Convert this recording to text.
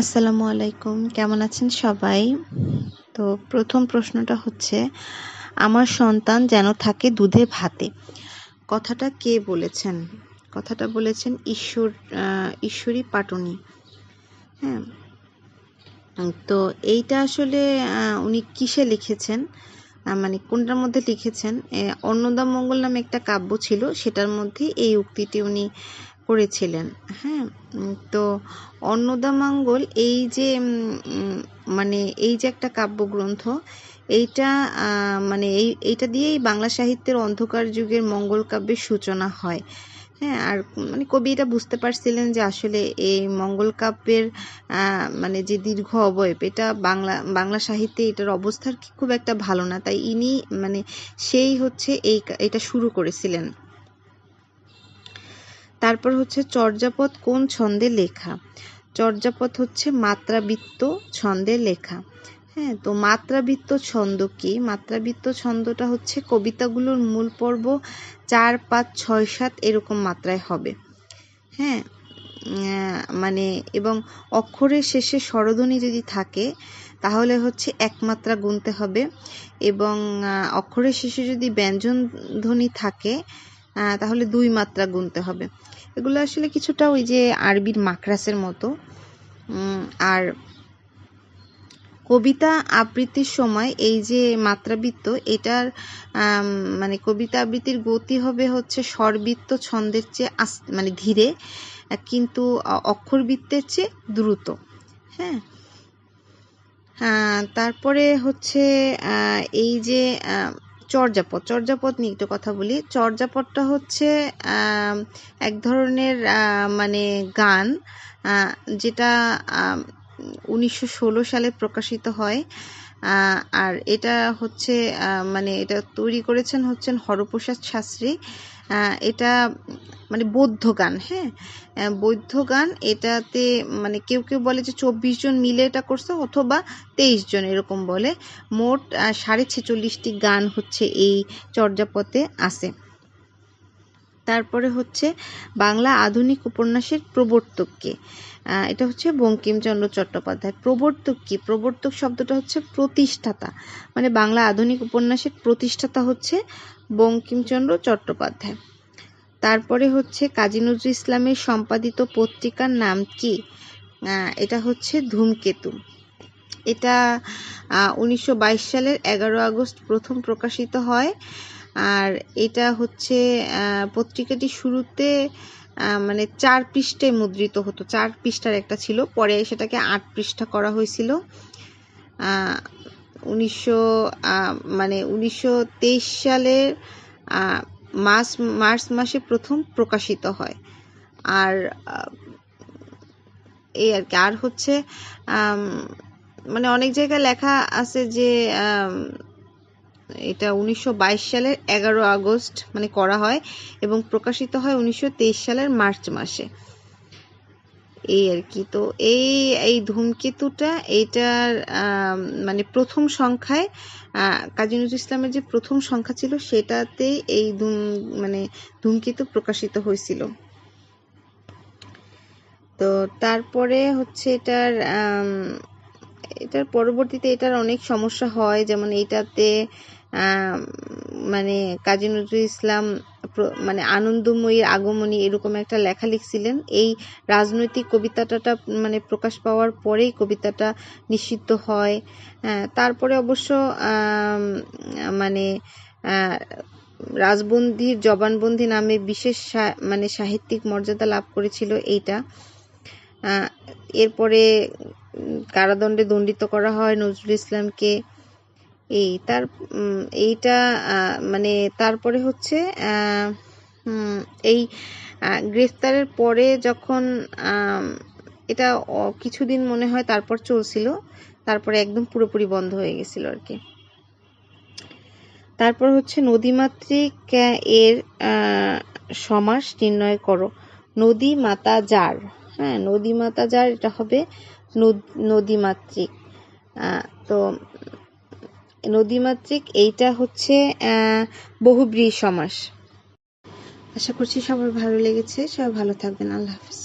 আসসালামু আলাইকুম। কেমন আছেন সবাই? তো প্রথম প্রশ্নটা হচ্ছে, আমার সন্তান যেন থাকে দুধে ভাতে। কথাটা কে বলেছেন? কথাটা বলেছেন ঈশ্বর ঈশ্বরী পাটনি। হ্যাঁ? তো এইটা আসলে উনি কিসে লিখেছেন? মানে কোনটার মধ্যে লিখেছেন? অন্নদা মঙ্গল নামে একটা কাব্য ছিল, সেটার মধ্যে এই উক্তিটি উনি করেছিলেন। হ্যাঁ তো অন্নদামঙ্গল এই যে মানে এই যে একটা কাব্যগ্রন্থ, এইটা মানে এই, এইটা দিয়েই বাংলা সাহিত্যের অন্ধকার যুগের মঙ্গল কাব্যের সূচনা হয়। হ্যাঁ আর মানে কবি এটা বুঝতে পারছিলেন যে আসলে এই মঙ্গল কাব্যের মানে যে দীর্ঘ অবয়ব, এটা বাংলা বাংলা সাহিত্যে এটার অবস্থার খুব একটা ভালো না। তাই ইনি মানে সেই হচ্ছে এই এটা শুরু করেছিলেন। তারপর হচ্ছে চর্যাপদ কোন ছন্দে লেখা? চর্যাপদ হচ্ছে মাত্রাবৃত্ত ছন্দে লেখা। হ্যাঁ তো মাত্রাবৃত্ত ছন্দ কি? মাত্রাবৃত্ত ছন্দটা হচ্ছে কবিতাগুলোর মূল পর্ব চার, পাঁচ, ছয়, সাত এরকম মাত্রায় হবে। হ্যাঁ মানে এবং অক্ষরের শেষে স্বরধ্বনি যদি থাকে, তাহলে হচ্ছে একমাত্রা গুনতে হবে। এবং অক্ষরের শেষে যদি ব্যঞ্জন ধ্বনি থাকে তাহলে দুই মাত্রা গুনতে হবে। এগুলো আসলে কিছুটা ওই যে আরবির মাকরাসের মতো। আর কবিতা আবৃত্তির সময় এই যে মাত্রাবৃত্ত, এটার মানে কবিতা আবৃত্তির গতি হবে হচ্ছে স্বরবৃত্ত ছন্দের চেয়ে আস মানে ধীরে, কিন্তু অক্ষরবৃত্তের চেয়ে দ্রুত। হ্যাঁ? তারপরে হচ্ছে এই যে চর্যাপদ চর্যাপদ নিয়ে একটু কথা বলি। চর্যাপদটা হচ্ছে এক ধরনের মানে গান যেটা উনিশশো ষোলো সালে প্রকাশিত হয়। আর এটা হচ্ছে মানে এটা তৈরি করেছেন হচ্ছেন হরপ্রসাদ শাস্ত্রী। এটা মানে বৌদ্ধ গান হ্যাঁ? বৌদ্ধ গান এটাতে মানে কেউ কেউ বলে যে চব্বিশ জন মিলে এটা করছে অথবা তেইশ জন এরকম বলে। মোট সাড়ে ছেচল্লিশটি গান হচ্ছে এই চর্যাপদে আছে। তারপরে হচ্ছে বাংলা আধুনিক উপন্যাসের প্রবর্তক কে? এটা হচ্ছে বঙ্কিমচন্দ্র চট্টোপাধ্যায়। প্রবর্তক কি? প্রবর্তক শব্দটা হচ্ছে প্রতিষ্ঠাতা। মানে বাংলা আধুনিক উপন্যাসের প্রতিষ্ঠাতা হচ্ছে বঙ্কিমচন্দ্র চট্টোপাধ্যায়। তারপরে হচ্ছে কাজী নজরুল ইসলামের সম্পাদিত পত্রিকার নাম কি? এটা হচ্ছে ধূমকেতু। এটা উনিশশো বাইশ সালের এগারো আগস্ট প্রথম প্রকাশিত হয়। আর এটা হচ্ছে পত্রিকাটি শুরুতে মানে চার পৃষ্ঠায় মুদ্রিত হতো। চার পৃষ্ঠার একটা ছিল, পরে সেটাকে আট পৃষ্ঠা করা হয়েছিল। উনিশশো মানে উনিশশো তেইশ সালের মার্চ মার্চ মাসে প্রথম প্রকাশিত হয়। আর এই আর কি। আর হচ্ছে মানে অনেক জায়গায় লেখা আছে যে এটা উনিশশো বাইশ সালের এগারো আগস্ট মানে করা হয় এবং প্রকাশিত হয় উনিশশো তেইশ সালের মার্চ মাসে। এই আর কি। তো এই এই ধূমকেতুটা এইটার মানে প্রথম সংখ্যায় কাজী নজরুল ইসলামের যে প্রথম সংখ্যা ছিল সেটাতে এই ধূম মানে ধূমকেতু প্রকাশিত হয়েছিল। তো তারপরে হচ্ছে এটার এটার পরবর্তীতে এটার অনেক সমস্যা হয়। যেমন এইটাতে আম, মানে কাজী নজরুল ইসলাম মানে আনন্দময়ীর আগমনী এরকম একটা লেখা লিখছিলেন। এই রাজনৈতিক কবিতাটা মানে প্রকাশ পাওয়ার পরেই কবিতাটা নিষিদ্ধ হয়। আহ, তারপরে অবশ্য মানে রাজবন্দির জবানবন্দি নামে বিশেষ মানে সাহিত্যিক মর্যাদা লাভ করেছিল এইটা। এরপরে কারাদণ্ডে দণ্ডিত করা হয় নজরুল ইসলামকে। এই তার এইটা মানে তারপরে হচ্ছে এই গ্রেফতারের পরে যখন এটা কিছুদিন মনে হয় তারপর চলছিল, তারপরে একদম পুরোপুরি বন্ধ হয়ে গেছিল আর কি। তারপর হচ্ছে নদীমাতৃক এর সমাস নির্ণয় করো। নদী মাতা যার হ্যাঁ নদী মাতা যার, এটা হবে নদ- নদীমাতৃক। তো নদীমাতৃক, এইটা হচ্ছে বহুব্রী সমাস আশা করছি সবার ভালো লেগেছে। সবাই ভালো থাকবেন। আল্লাহ হাফিজ।